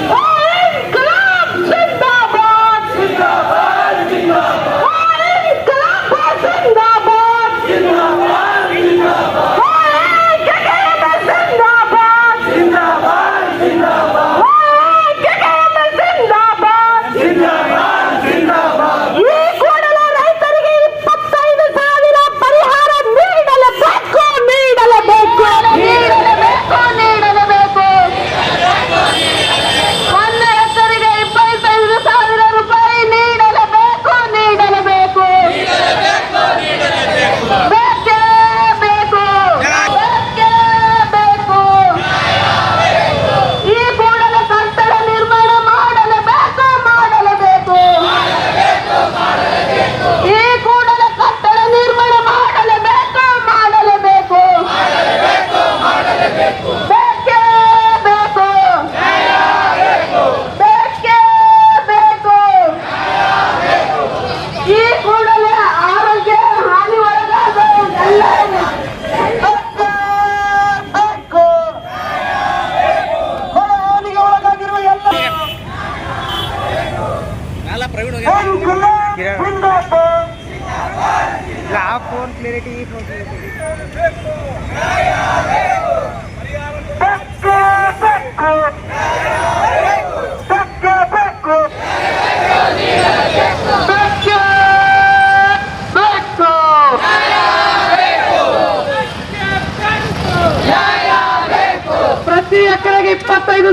Oh!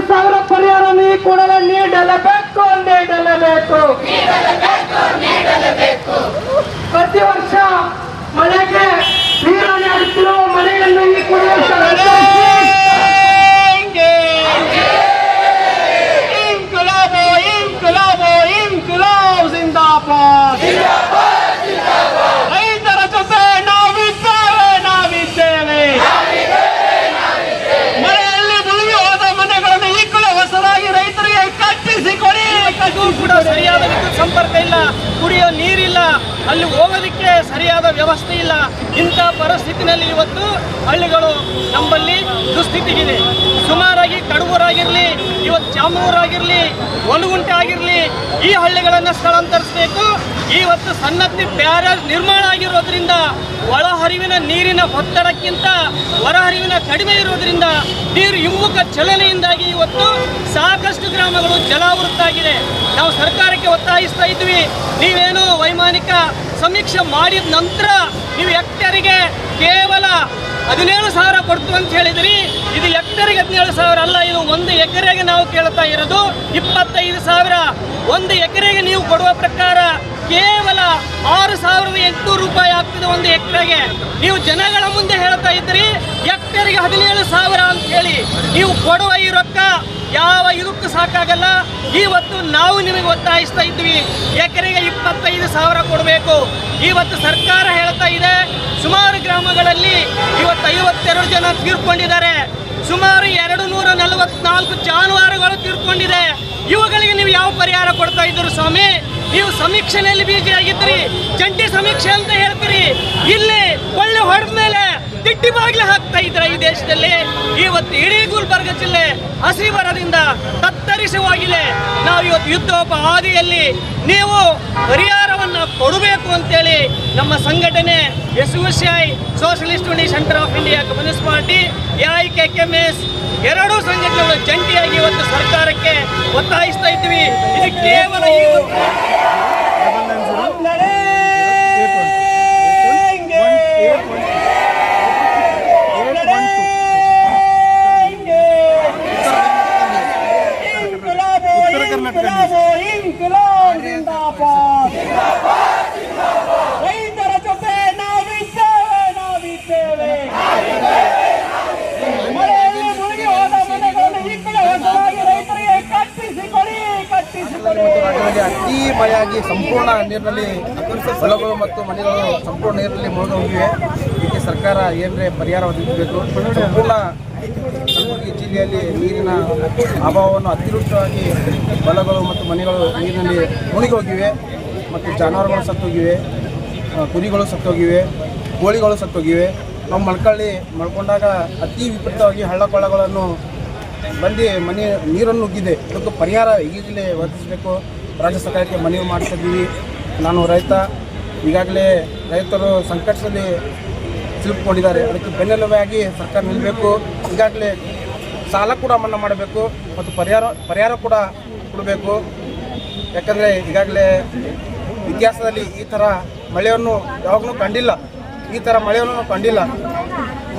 ಸಾವಿರ ಪರಿಹಾರ ನೀ ಕೂಡಲೇ ನೀಡಲೇಬೇಕು ನೀಡಲೇಬೇಕು. ಪ್ರತಿ ವರ್ಷ ಮಳೆಗೆ ನೀರನ್ನು ಹರಿಸಿರುವ ಮನೆಯನ್ನು ಈ ಕೂಡಲೇ ಇನ್ಕುಲಾಬ್ ಇನ್ಕುಲಾಬ್ ಇನ್ಕುಲಾಬ್ ಜಿಂದಾಬಾದ್ ರೈತರ ಜೊತೆ ನಾವಿದ್ದೇವೆ ನಾವಿದ್ದೇವೆ ಮಳೆಯಲ್ಲಿ ಮುಳುಗಿ ಹೋದ ಮನೆಗಳನ್ನು ಈಕಳು ಹೊಸದಾಗಿ ರೈತರಿಗೆ ಕಟ್ಟಿಸಿಕೊಡಿ ಕಟ್ಟು ಕೂಡ ಸರಿಯಾದ ವಿದ್ಯುತ್ ಸಂಪರ್ಕ ಇಲ್ಲ ಕುಡಿಯೋ ನೀರಿಲ್ಲ, ಅಲ್ಲಿ ಹೋಗೋದಕ್ಕೆ ಸರಿಯಾದ ವ್ಯವಸ್ಥೆ ಇಲ್ಲ. ಇಂಥ ಪರಿಸ್ಥಿತಿನಲ್ಲಿ ಇವತ್ತು ಹಳ್ಳಿಗಳು ನಮ್ಮಲ್ಲಿ ದುಸ್ಥಿತಿಗಿದೆ. ಸುಮಾರಾಗಿ ಕಡೂರಾಗಿರಲಿ ಇವತ್ತು ಚಾಮೂರಾಗಿರಲಿ ಒಲಗುಂಟೆ ಆಗಿರಲಿ, ಈ ಹಳ್ಳಿಗಳನ್ನು ಸ್ಥಳಾಂತರಿಸಬೇಕು. ಇವತ್ತು ಸನ್ನತಿ ಬ್ಯಾರೇಜ್ ನಿರ್ಮಾಣ ಆಗಿರೋದ್ರಿಂದ ಒಳಹರಿವಿನ ನೀರಿನ ಒತ್ತಡಕ್ಕಿಂತ ಹೊರಹರಿವಿನ ಕಡಿಮೆ ಇರುವುದರಿಂದ ನೀರು ಹಿಮ್ಮುಖ ಚಲನೆಯಿಂದಾಗಿ ಇವತ್ತು ಸಾಕಷ್ಟು ಗ್ರಾಮಗಳು ಜಲಾವೃತ್ತಾಗಿದೆ ನಾವು ಸರ್ಕಾರಕ್ಕೆ ಒತ್ತಾಯಿಸ್ತಾ ಇದ್ವಿ, ನೀವೇನು ವೈಮಾನಿಕ ಸಮೀಕ್ಷೆ ಮಾಡಿದ ನಂತರ ನೀವು ಹೆಕ್ಟರಿಗೆ ಕೇವಲ ಹದಿನೇಳು ಸಾವಿರ ಕೊಡ್ತು ಅಂತ ಹೇಳಿದ್ರಿ. ಇದು ಹೆಕ್ಟರಿಗೆ ಹದಿನೇಳು ಸಾವಿರ ಅಲ್ಲ, ಇದು ಒಂದು ಎಕರೆಗೆ ನಾವು ಕೇಳ್ತಾ ಇರೋದು ಇಪ್ಪತ್ತೈದು ಸಾವಿರ. ಒಂದು ಎಕರೆಗೆ ನೀವು ಕೊಡುವ ಪ್ರಕಾರ ಕೇವಲ ಆರು ಸಾವಿರದ ಎಂಟುನೂರು ರೂಪಾಯಿ ಆಗ್ತಿದೆ ಒಂದು ಎಕರೆಗೆ. ನೀವು ಜನಗಳ ಮುಂದೆ ಹೇಳ್ತಾ ಇದ್ರಿ ಎಕರೆಗೆ ಹದಿನೇಳು ಸಾವಿರ ಅಂತ ಹೇಳಿ. ನೀವು ಕೊಡುವ ಈ ರೊಕ್ಕ ಯಾವ ಇದಕ್ಕೂ ಸಾಕಾಗಲ್ಲ. ಇವತ್ತು ನಾವು ನಿಮಗೆ ಒತ್ತಾಯಿಸ್ತಾ ಇದ್ವಿ, ಎಕರೆಗೆ ಇಪ್ಪತ್ತೈದು ಸಾವಿರ ಕೊಡಬೇಕು. ಇವತ್ತು ಸರ್ಕಾರ ಹೇಳ್ತಾ ಇದೆ, ಸುಮಾರು ಗ್ರಾಮಗಳಲ್ಲಿ ಇವತ್ತು ಐವತ್ತೆರಡು ಜನ ತೀರ್ಕೊಂಡಿದ್ದಾರೆ. ಸುಮಾರು ಎರಡು ನೂರ ನಲವತ್ನಾಲ್ಕು ಜಾನುವಾರುಗಳು ತೀರ್ಕೊಂಡಿದೆ. ಇವುಗಳಿಗೆ ನೀವು ಯಾವ ಪರಿಹಾರ ಕೊಡ್ತಾ ಇದ್ದೀರಿ ಸ್ವಾಮಿ? ನೀವು ಸಮೀಕ್ಷೆಯಲ್ಲಿ ಬೀಜ ಆಗಿದ್ರಿ ಜಂಟಿ ಸಮೀಕ್ಷೆ ಅಂತ ಹೇಳ್ತೀರಿ. ಇಲ್ಲಿ ಒಳ್ಳೆ ಹೊಡೆದ ಮೇಲೆ ತಿಟ್ಟಿ ಬಾಗಿಲು ಹಾಕ್ತಾ ಇದ್ರ ಈ ದೇಶದಲ್ಲಿ. ಇವತ್ತು ಇಡೀ ಗುಲ್ಬರ್ಗ ಜಿಲ್ಲೆ ಹಸಿ ಬರದಿಂದ ತತ್ತರಿಸಿ ಹೋಗಿದೆ ನಾವು ಇವತ್ತು ಯುದ್ಧೋಪ ಹಾದಿಯಲ್ಲಿ ನೀವು ಪರಿಹಾರವನ್ನು ಕೊಡಬೇಕು ಅಂತೇಳಿ ನಮ್ಮ ಸಂಘಟನೆ S U C I socialist uni, centre of India communist party A I K K M S ಎರಡೂ ಸಂಘಟನೆಗಳು ಜಂಟಿಯಾಗಿ ಇವತ್ತು ಸರ್ಕಾರಕ್ಕೆ ಒತ್ತಾಯಿಸ್ತಾ ಇದ್ವಿ ಇದು ಕೇವಲ ಕಟ್ಟಿಸಿಕೊಡಿ ರಾಜ್ಯದಲ್ಲಿ ಅತಿ ಮಳೆಯಾಗಿ ಸಂಪೂರ್ಣ ನೀರಿನಲ್ಲಿ ಹೊಲಗಳು ಮತ್ತು ಮನೆಗಳು ಸಂಪೂರ್ಣ ನೀರಿನಲ್ಲಿ ಮುಳುಗಿ ಹೋಗಿವೆ ಇದಕ್ಕೆ ಸರ್ಕಾರ ಏನರೇ ಪರಿಹಾರ ಒದಗಿಸಬೇಕು? ಸಂಪೂರ್ಣ ಕಲಬುರಗಿ ಜಿಲ್ಲೆಯಲ್ಲಿ ನೀರಿನ ಅಭಾವವನ್ನು ಅತಿವೃಷ್ಟವಾಗಿ ಹೊಲಗಳು ಮತ್ತು ಮನೆಗಳು ನೀರಿನಲ್ಲಿ ಮುಳುಗಿ ಹೋಗಿವೆ. ಮತ್ತು ಜಾನುವಾರುಗಳು ಸತ್ತೋಗಿವೆ. ಕುರಿಗಳು ಸತ್ತೋಗಿವೆ. ಕೋಳಿಗಳು ಸತ್ತೋಗಿವೆ. ನಾವು ಮಳ್ಕಳ್ಳಿ ಮಳ್ಕೊಂಡಾಗ ಅತಿ ವಿಪರೀತವಾಗಿ ಹಳ್ಳ ಕೊಳ್ಳಗಳನ್ನು ಬಂದು ಮನೆ ನೀರನ್ನು ನುಗ್ಗಿದೆ. ಅದಕ್ಕೆ ಪರಿಹಾರ ಈಗಲೇ ಒದಗಿಸಬೇಕು. ರಾಜ್ಯ ಸರ್ಕಾರಕ್ಕೆ ಮನವಿ ಮಾಡ್ತಿದ್ದೀವಿ. ನಾನು ರೈತ, ಈಗಾಗಲೇ ರೈತರು ಸಂಕಷ್ಟದಲ್ಲಿ ಸಿಲುಕೊಂಡಿದ್ದಾರೆ ಅದಕ್ಕೆ ಬೆನ್ನೆಲುಬಾಗಿ ಸರ್ಕಾರ ನಿಲ್ಲಬೇಕು ಈಗಾಗಲೇ ಸಾಲ ಕೂಡ ಮನ್ನಾ ಮಾಡಬೇಕು. ಮತ್ತು ಪರಿಹಾರ ಪರಿಹಾರ ಕೂಡ ಕೊಡಬೇಕು. ಯಾಕಂದರೆ ಈಗಾಗಲೇ ಇತಿಹಾಸದಲ್ಲಿ ಈ ಥರ ಮಳೆಯನ್ನು ಯಾವಾಗಲೂ ಕಂಡಿಲ್ಲ. ಈ ಥರ ಮಳೆಯನ್ನು ಕಂಡಿಲ್ಲ.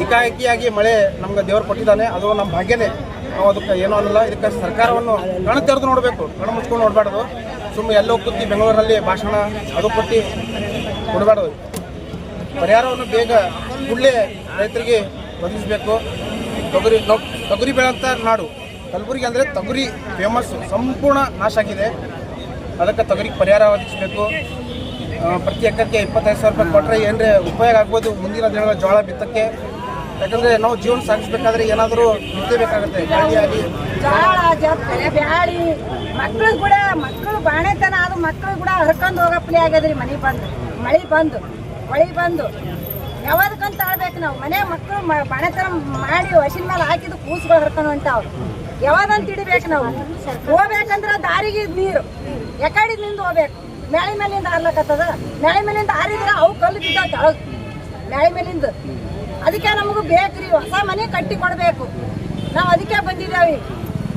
ಏಕಾಏಕಿಯಾಗಿ ಮಳೆ ನಮ್ಗೆ ದೇವರು ಕೊಟ್ಟಿದ್ದಾನೆ. ಅದು ನಮ್ಮ ಭಾಗ್ಯನೇ. ನಾವು ಅದಕ್ಕೆ ಏನೂ ಅನ್ನಲ್ಲ. ಇದಕ್ಕೆ ಸರ್ಕಾರವನ್ನು ಕಣ ತೆರೆದು ನೋಡಬೇಕು. ಕಣ ಮುಚ್ಕೊಂಡು ನೋಡಬಾರ್ದು. ಸುಮ್ಮನೆ ಎಲ್ಲೋ ಕೂತಿ ಬೆಂಗಳೂರಲ್ಲಿ ಭಾಷಣ ಅದು ಕೊಟ್ಟು ಕೊಡಬಾರ್ದು. ಪರಿಹಾರವನ್ನು ಬೇಗ ಕೂಡಲೇ ರೈತರಿಗೆ ಒದಗಿಸಬೇಕು. ತೊಗರಿ ನಾವು ತೊಗರಿ ಬೆಳೆಂಥ ನಾಡು. ಕಲಬುರಗಿ ಅಂದರೆ ತೊಗರಿ ಫೇಮಸ್ ಸಂಪೂರ್ಣ ನಾಶ ಆಗಿದೆ. ಅದಕ್ಕೆ ತೊಗರಿಗೆ ಪರಿಹಾರ ಒದಗಿಸಬೇಕು. ಪ್ರತಿ ಎಕರೆಗೆ ಇಪ್ಪತ್ತೈದು ಸಾವಿರ ರೂಪಾಯಿ ಕೊಟ್ಟರೆ ಏನರೇ ಉಪಯೋಗ ಆಗ್ಬೋದು. ಮುಂದಿನ ದಿನಗಳ ಜೋಳ ಬಿತ್ತಕ್ಕೆ. ಯಾಕಂದರೆ ನಾವು ಜೀವನ ಸಾಗಿಸ್ಬೇಕಾದ್ರೆ ಏನಾದರೂ ಬೇಕಾಗುತ್ತೆ. ಜಪ್ಪೆ ಬ್ಯಾಳಿ. ಮಕ್ಕಳು ಕೂಡ ಮಕ್ಕಳು ಬಾಣೆತನ ಅದು ಮಕ್ಕಳು ಕೂಡ ಹರ್ಕೊಂಡು ಹೋಗಪ್ಲಿ ಆಗ್ಯದ್ರಿ ಮನೆ ಬಂದು. ಮಳೆ ಬಂದು ಮಳಿ ಬಂದು. ಯಾವ್ದಕ್ಕಂತ ಆಳ್ಬೇಕು ನಾವು? ಮನೆ ಮಕ್ಕಳು ಬಾಣೆತನ ಮಾಡಿ ವಶಿನ ಮೇಲೆ ಹಾಕಿದ್ದು ಕೂಸುಗಳು ಹರ್ಕೊಂಡು ಹೊಂಟಾವ್. ಯಾವಾಗಂತ ಹಿಡಿಬೇಕು ನಾವು? ಹೋಗ್ಬೇಕಂದ್ರ ದಾರಿಗೆ ನೀರು. ಎಕಡಿನಿಂದ ಹೋಗ್ಬೇಕು? ಮ್ಯಾಳಿ ಮೇಲಿಂದ ಹಾರ್ಲಕತ್ತದ ಮ್ಯಾಳಿ ಮೇಲಿಂದ ಹಾರಿದ್ರೆ ಅವು ಕಲ್ಲು ಬಿದ್ದಾವ ಮ್ಯಾಳಿ ಮೇಲಿಂದ. ಅದಕ್ಕೆ ನಮಗೂ ಬೇಕ್ರಿ ಹೊಸ ಮನೆ ಕಟ್ಟಿ ಕೊಡಬೇಕು. ನಾವು ಅದಕ್ಕೆ ಬಂದಿದ್ದೇವೆ.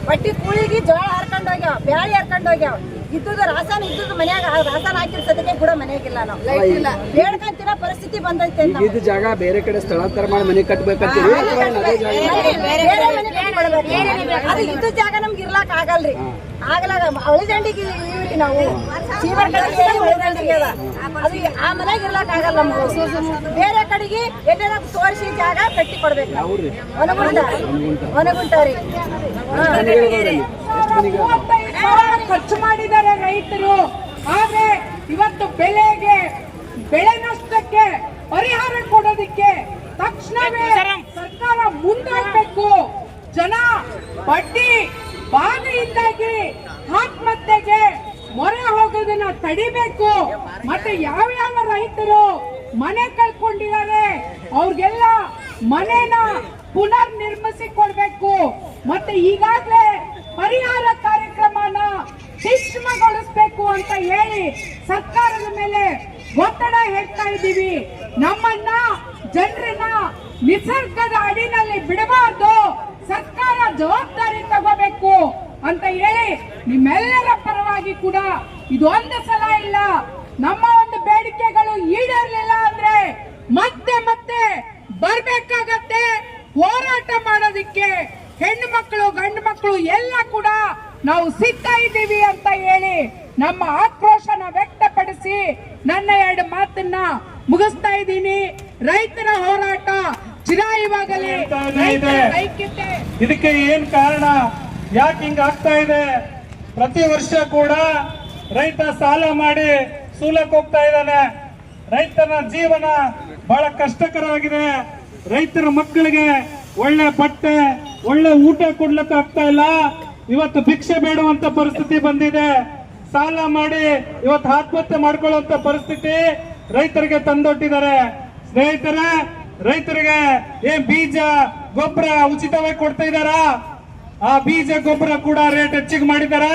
ಬಟ್ಟಿ ಕೂಳಿಗೆ ಜೋಳ ಹರ್ಕೊಂಡು ಹೋಗ್ಯಾವ ಬ್ಯಾಳಿ ಹರ್ಕೊಂಡು ಹೋಗ್ಯಾವ. ಇದ್ದುದು ರಾಸಾಯನ ಇದ್ದುದು ಮನ್ಯಾಗ ರಾಸನ ರಾಸಾಯನ ಕೂಡ ಸದ್ಯಕ್ಕೆ ಕೂಡ ಮನೆಯಾಗಿಲ್ಲ ನಾವು. ಬೇಡ್ಕಂತಿರೋ ಪರಿಸ್ಥಿತಿ ಬಂದೈತೆ ಇದು ಜಾಗ ಬೇರೆ ಕಡೆ ಸ್ಥಳಾಂತರ ಮಾಡಿ ಮನೆ ಕಟ್ಟಬೇಕು ಅಥವಾ ಏನ್ ಅದೇ ಇದ್ದ ಜಾಗ ನಮ್ಗೆ ಇರ್ಲಾಕ್ ಆಗಲ್ರಿ. ಆಗಲಾಗ ಅಳಿದಂಡಿಗೆ ಇವ್ರಿ ನಾವು. ಅದ ಆ ಮನೆಗೆ ಇರ್ಲಾಕ್ ಆಗಲ್ಲ ನಮ್ಗೆ. ಬೇರೆ ಕಡೆಗೆ ಎಲ್ಲ ತೋರಿಸಿ ಜಾಗ ಕಟ್ಟಿ ಕೊಡ್ಬೇಕು ನಾವು ಒನಗುಂಟ ಒನಗುಂಟ ರೀ ಸಾವಿರ ಖರ್ಚು ಮಾಡಿದ್ದಾರೆ ರೈತರು. ಆದ್ರೆ ಇವತ್ತು ಬೆಳೆಗೆ ಬೆಳೆ ನಷ್ಟಕ್ಕೆ ಪರಿಹಾರ ಕೊಡೋದಿಕ್ಕೆ ತಕ್ಷಣವೇ ಸರ್ಕಾರ ಮುಂದಾಗಬೇಕು. ಜನ ಬಡ್ಡಿ ಬಾಧೆಯಿಂದಾಗಿ ಆತ್ಮಹತ್ಯೆಗೆ ಮೊರೆ ಹೋಗೋದನ್ನ ತಡಿಬೇಕು. ಮತ್ತೆ ಯಾವ್ಯಾವ ರೈತರು ಮನೆ ಕಳ್ಕೊಂಡಿದ್ದಾರೆ, ಅವ್ರಿಗೆಲ್ಲ ಮನೇನ ಪುನರ್ ನಿರ್ಮಿಸಿ ಕೊಡ್ಬೇಕು ಮತ್ತೆ ಈಗಾಗಲೇ ಪರಿಹಾರ ಕಾರ್ಯಕ್ರಮನ ಸೂಕ್ಷ್ಮಗೊಳಿಸ್ಬೇಕು ಅಂತ ಹೇಳಿ ಸರ್ಕಾರದ ಮೇಲೆ ಒತ್ತಡ ಹೇಳ್ತಾ ಇದ್ದೀವಿ. ನಮ್ಮನ್ನ ಜನರನ್ನ ನಿಸರ್ಗದ ಅಡಿನಲ್ಲಿ ಬಿಡಬಾರ್ದು. ಸರ್ಕಾರ ಜವಾಬ್ದಾರಿ ತಗೋಬೇಕು ಅಂತ ಹೇಳಿ ನಿಮ್ಮೆಲ್ಲರ ಪರವಾಗಿ ಕೂಡ ಇದು ಒಂದು ಸಲ ಇಲ್ಲ. ನಮ್ಮ ಒಂದು ಬೇಡಿಕೆಗಳು ಈಡೇರ್ಲಿಲ್ಲ ಅಂದ್ರೆ ಮತ್ತೆ ಮತ್ತೆ ಬರ್ಬೇಕಾಗತ್ತೆ. ಹೋರಾಟ ಮಾಡೋದಿಕ್ಕೆ ಹೆಣ್ಣು ಮಕ್ಕಳು ಗಂಡು ಮಕ್ಕಳು ಎಲ್ಲ ಕೂಡ ನಾವು ಸಿದ್ಧ ಇದ್ದೀವಿ ಅಂತ ಹೇಳಿ ನಮ್ಮ ಆಕ್ರೋಶನ ವ್ಯಕ್ತಪಡಿಸಿ ನನ್ನ ಎರಡು ಮಾತನ್ನ ಮುಗಿಸ್ತಾ ಇದ್ದೀನಿ. ರೈತರ ಹೋರಾಟ ಚಿರಾಯುವಾಗಲಿ ಇದಕ್ಕೆ ಏನ್ ಕಾರಣ? ಯಾಕೆ ಹಿಂಗ ಆಗ್ತಾ ಇದೆ? ಪ್ರತಿ ವರ್ಷ ಕೂಡ ರೈತ ಸಾಲ ಮಾಡಿ ಸೂಲಕ್ಕೆ ಹೋಗ್ತಾ ಇದ್ದಾನೆ. ರೈತನ ಜೀವನ ಬಹಳ ಕಷ್ಟಕರವಾಗಿದೆ. ರೈತರ ಮಕ್ಕಳಿಗೆ ಒಳ್ಳೆ ಬಟ್ಟೆ, ಒಳ್ಳೆ ಊಟ ಕೊಡ್ಲಿಕ್ಕೆ ಆಗ್ತಾ ಇಲ್ಲ. ಇವತ್ತು ಭಿಕ್ಷೆ ಬೇಡುವಂತ ಪರಿಸ್ಥಿತಿ ಬಂದಿದೆ. ಸಾಲ ಮಾಡಿ ಇವತ್ತು ಆತ್ಮಹತ್ಯೆ ಮಾಡ್ಕೊಳ್ಳುವಂತ ಪರಿಸ್ಥಿತಿ ರೈತರಿಗೆ ತಂದೊಟ್ಟಿದ್ದಾರೆ ಸ್ನೇಹಿತರೆ, ರೈತರಿಗೆ ಏನ್ ಬೀಜ, ಗೊಬ್ಬರ ಉಚಿತವಾಗಿ ಕೊಡ್ತಾ ಇದ್ದಾರಾ? ಆ ಬೀಜ ಗೊಬ್ಬರ ಕೂಡ ರೇಟ್ ಹೆಚ್ಚಿಗೆ ಮಾಡಿದ್ದಾರೆ.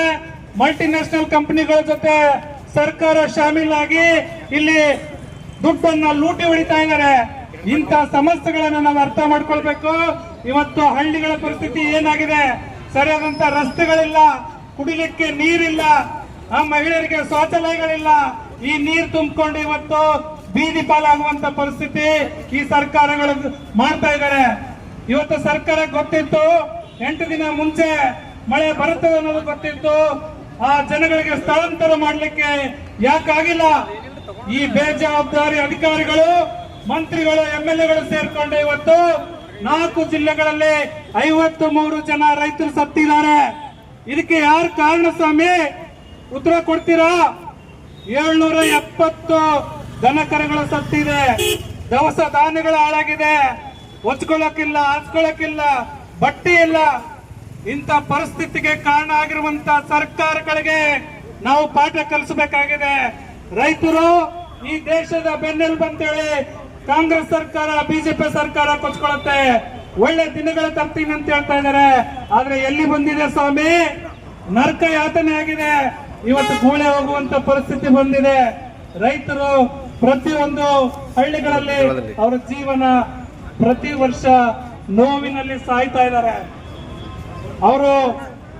ಮಲ್ಟಿನ್ಯಾಷನಲ್ ಕಂಪನಿಗಳ ಜೊತೆ ಸರ್ಕಾರ ಶಾಮೀಲಾಗಿ ಇಲ್ಲಿ ದುಡ್ಡನ್ನ ಲೂಟಿ ಹೊಡಿತಾ ಇದ್ದಾರೆ. ಇಂಥ ಸಮಸ್ಯೆಗಳನ್ನ ನಾವು ಅರ್ಥ ಮಾಡ್ಕೊಳ್ಬೇಕು. ಇವತ್ತು ಹಳ್ಳಿಗಳ ಪರಿಸ್ಥಿತಿ ಏನಾಗಿದೆ? ಸರಿಯಾದಂತ ರಸ್ತೆಗಳಿಲ್ಲ, ಕುಡಿಲಿಕ್ಕೆ ನೀರಿಲ್ಲ, ಆ ಮಹಿಳೆಯರಿಗೆ ಶೌಚಾಲಯಗಳಿಲ್ಲ. ಈ ನೀರು ತುಂಬಿಕೊಂಡು ಇವತ್ತು ಬೀದಿ ಪಾಲಾಗುವಂತ ಪರಿಸ್ಥಿತಿ ಈ ಸರ್ಕಾರಗಳು ಮಾಡ್ತಾ ಇದ್ದಾರೆ. ಇವತ್ತು ಸರ್ಕಾರ ಗೊತ್ತಿತ್ತು ಎಂಟು ದಿನ ಮುಂಚೆ ಮಳೆ ಬರುತ್ತದೆ ಅನ್ನೋದು ಗೊತ್ತಿತ್ತು. ಆ ಜನಗಳಿಗೆ ಸ್ಥಳಾಂತರ ಮಾಡಲಿಕ್ಕೆ ಯಾಕಾಗಿಲ್ಲ ಈ ಬೇಜವಾಬ್ದಾರಿ ಅಧಿಕಾರಿಗಳು, ಮಂತ್ರಿಗಳು, ಎಂ ಎಲ್ ಎಗಳು ಸೇರ್ಕೊಂಡು ಇವತ್ತು ನಾಲ್ಕು ಜಿಲ್ಲೆಗಳಲ್ಲಿ ಐವತ್ತು ಮೂರು ಜನ ರೈತರು ಸತ್ತಿದ್ದಾರೆ. ಇದಕ್ಕೆ ಯಾರು ಕಾರಣ ಸ್ವಾಮಿ? ಉತ್ತರ ಕೊಡ್ತೀರಾ? ಏಳ್ನೂರ ಎಪ್ಪತ್ತು ದನಕರಗಳು ಸತ್ತಿದೆ. ದವಸ ಧಾನ್ಯಗಳು ಹಾಳಾಗಿದೆ. ಹೊಚ್ಕೊಳ್ಳಕ್ಕಿಲ್ಲ ಹಚ್ಕೊಳ್ಳಕ್ಕಿಲ್ಲ ಬಟ್ಟೆ ಇಲ್ಲ ಇಂಥ ಪರಿಸ್ಥಿತಿಗೆ ಕಾರಣ ಆಗಿರುವಂತ ಸರ್ಕಾರಗಳಿಗೆ ನಾವು ಪಾಠ ಕಲಿಸಬೇಕಾಗಿದೆ. ರೈತರು ಈ ದೇಶದ ಬೆನ್ನೆಲುಬು ಅಂತೇಳಿ ಕಾಂಗ್ರೆಸ್ ಸರ್ಕಾರ ಬಿಜೆಪಿ ಸರ್ಕಾರ ಕೊಚ್ಕೊಳ್ಳುತ್ತೆ. ಒಳ್ಳೆ ದಿನಗಳ ತರ್ತೀನಿ ಅಂತ ಹೇಳ್ತಾ ಇದ್ದಾರೆ. ಆದ್ರೆ ಎಲ್ಲಿ ಬಂದಿದೆ ಸ್ವಾಮಿ? ನರ್ಕ ಯಾತನೆ ಆಗಿದೆ. ಇವತ್ತು ಗೂಳೆ ಹೋಗುವಂತ ಪರಿಸ್ಥಿತಿ ಬಂದಿದೆ. ರೈತರು ಪ್ರತಿಯೊಂದು ಹಳ್ಳಿಗಳಲ್ಲಿ ಅವರ ಜೀವನ ಪ್ರತಿ ವರ್ಷ ನೋವಿನಲ್ಲಿ ಸಾಯ್ತಾ ಇದ್ದಾರೆ. ಅವರು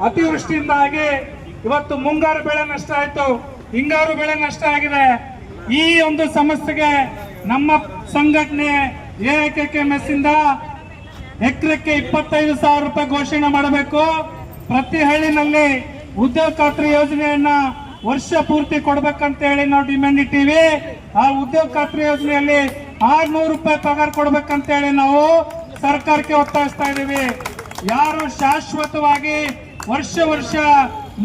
ಅತಿವೃಷ್ಟಿಯಿಂದಾಗಿ ಇವತ್ತು ಮುಂಗಾರು ಬೆಳೆ ನಷ್ಟ ಆಯ್ತು. ಹಿಂಗಾರು ಬೆಳೆ ನಷ್ಟ ಆಗಿದೆ. ಈ ಒಂದು ಸಮಸ್ಯೆಗೆ ನಮ್ಮ ಸಂಘಟನೆ ಎಐಕೆಎಂಎಸ್ ಇಂದ ಎಕರೆಕ್ಕೆ ಇಪ್ಪತ್ತೈದು ಸಾವಿರ ರೂಪಾಯಿ ಘೋಷಣೆ ಮಾಡಬೇಕು. ಪ್ರತಿ ಹಳ್ಳಿನಲ್ಲಿ ಉದ್ಯೋಗ ಖಾತ್ರಿ ಯೋಜನೆಯನ್ನ ವರ್ಷ ಪೂರ್ತಿ ಕೊಡ್ಬೇಕಂತ ಹೇಳಿ ನಾವು ಡಿಮ್ಯಾಂಡ್ ಇಟ್ಟಿವಿ. ಆ ಉದ್ಯೋಗ ಖಾತ್ರಿ ಯೋಜನೆಯಲ್ಲಿ ಆರ್ನೂರು ರೂಪಾಯಿ ಪಗಾರ ಕೊಡ್ಬೇಕಂತ ಹೇಳಿ ನಾವು ಸರ್ಕಾರಕ್ಕೆ ಒತ್ತಾಯಿಸ್ತಾ ಇದ್ದೀವಿ. ಯಾರು ಶಾಶ್ವತವಾಗಿ ವರ್ಷ ವರ್ಷ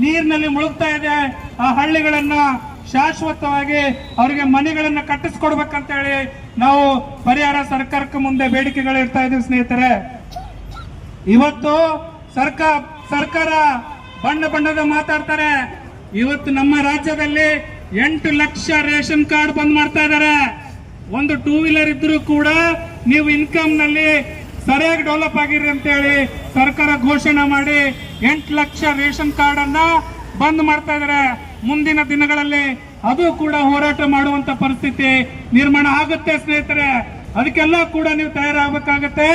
ನೀರಿನಲ್ಲಿ ಮುಳುಗ್ತಾ ಇದೆ, ಆ ಹಳ್ಳಿಗಳನ್ನ ಶಾಶ್ವತವಾಗಿ ಅವರಿಗೆ ಮನೆಗಳನ್ನ ಕಟ್ಟಿಸ್ಕೊಡ್ಬೇಕಂತ ಹೇಳಿ ನಾವು ಪರಿಹಾರ ಸರ್ಕಾರಕ್ಕೆ ಮುಂದೆ ಬೇಡಿಕೆಗಳು ಇರ್ತಾ ಇದ್ದೀವಿ ಸ್ನೇಹಿತರೆ. ಇವತ್ತು ಸರ್ಕಾರ ಸರ್ಕಾರ ಬಣ್ಣ ಬಣ್ಣದ ಮಾತಾಡ್ತಾರೆ. ಇವತ್ತು ನಮ್ಮ ರಾಜ್ಯದಲ್ಲಿ ಎಂಟು ಲಕ್ಷ ರೇಷನ್ ಕಾರ್ಡ್ ಬಂದ್ ಮಾಡ್ತಾ ಇದ್ದಾರೆ ಒಂದು ಟೂ ವೀಲರ್ ಇದ್ರೂ ಕೂಡ ನೀವು ಇನ್ಕಮ್ನಲ್ಲಿ ಸರಿಯಾಗಿ ಡೆವಲಪ್ ಆಗಿರಿ ಅಂತೇಳಿ ಸರ್ಕಾರ ಘೋಷಣೆ ಮಾಡಿ ಎಂಟು ಲಕ್ಷ ರೇಷನ್ ಕಾರ್ಡ್ ಅನ್ನ ಬಂದ್ ಮಾಡ್ತಾ ಇದ್ದಾರೆ ಮುಂದಿನ ದಿನಗಳಲ್ಲಿ ಅದು ಕೂಡ ಹೋರಾಟ ಮಾಡುವಂತ ಪರಿಸ್ಥಿತಿ ನಿರ್ಮಾಣ ಆಗುತ್ತೆ ಸ್ನೇಹಿತರೆ. ಅದಕ್ಕೆಲ್ಲ ಕೂಡ ನೀವು ತಯಾರಾಗಬೇಕಾಗತ್ತೆ.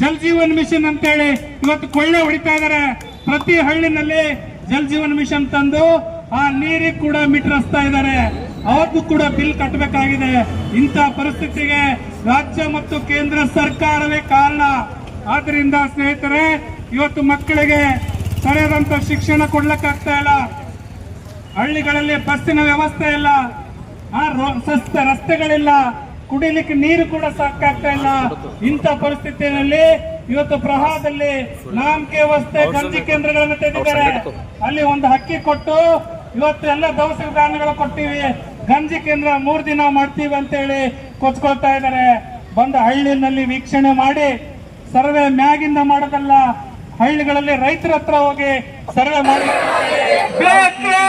ಜಲ್ ಜೀವನ್ ಮಿಷನ್ ಅಂತೇಳಿ ಇವತ್ತು ಕೊಳ್ಳೆ ಹೊಡಿತಾ ಇದ್ದಾರೆ ಪ್ರತಿ ಹಳ್ಳಿನಲ್ಲಿ ಜಲ್ ಜೀವನ್ ಮಿಷನ್ ತಂದು ಆ ನೀರಿಗೆ ಕೂಡ ಮಿಟ್ರಸ್ತಾ ಇದ್ದಾರೆ ಅವತ್ತು ಕೂಡ ಬಿಲ್ ಕಟ್ಟಬೇಕಾಗಿದೆ ಇಂಥ ಪರಿಸ್ಥಿತಿಗೆ ರಾಜ್ಯ ಮತ್ತು ಕೇಂದ್ರ ಸರ್ಕಾರವೇ ಕಾರಣ. ಆದ್ರಿಂದ ಸ್ನೇಹಿತರೆ, ಇವತ್ತು ಮಕ್ಕಳಿಗೆ ಸರಿಯಾದಂತ ಶಿಕ್ಷಣ ಕೊಡ್ಲಕ್ಕಾಗ್ತಾ ಇಲ್ಲ. ಹಳ್ಳಿಗಳಲ್ಲಿ ಬಸ್ಸಿನ ವ್ಯವಸ್ಥೆ ಇಲ್ಲ. ಆ ರಸ್ತೆಗಳಿಲ್ಲ. ಕುಡಿಲಿಕ್ಕೆ ನೀರು ಕೂಡ ಸಾಕಾಗ್ತಾ ಇಲ್ಲ. ಇಂಥ ಪರಿಸ್ಥಿತಿಯಲ್ಲಿ ಇವತ್ತು ಪ್ರಹಾದಲ್ಲಿ ನಾಮಕೆ ವ್ಯವಸ್ಥೆ ಗಂಜಿ ಕೇಂದ್ರಗಳನ್ನು ತೆಗೆದಿದ್ದಾರೆ. ಅಲ್ಲಿ ಒಂದು ಹಕ್ಕಿ ಕೊಟ್ಟು ಇವತ್ತು ಎಲ್ಲ ದವಸ ಧಾನ್ಯಗಳು ಕೊಟ್ಟಿವಿ ಗಂಜಿ ಕೇಂದ್ರ ಮೂರ್ ದಿನ ಮಾಡ್ತೀವಿ ಅಂತ ಹೇಳಿ ಕೊಚ್ಕೊಳ್ತಾ ಇದ್ದಾರೆ. ಬಂದು ಹಳ್ಳಿನಲ್ಲಿ ವೀಕ್ಷಣೆ ಮಾಡಿ ಸರ್ವೆ ಮ್ಯಾಗಿಂದ ಮಾಡೋದಲ್ಲ ಹಳ್ಳಿಗಳಲ್ಲಿ ರೈತರ ಹತ್ರ ಹೋಗಿ ಸರ್ವೆ ಮಾಡಿ. ಬೇಕೇ.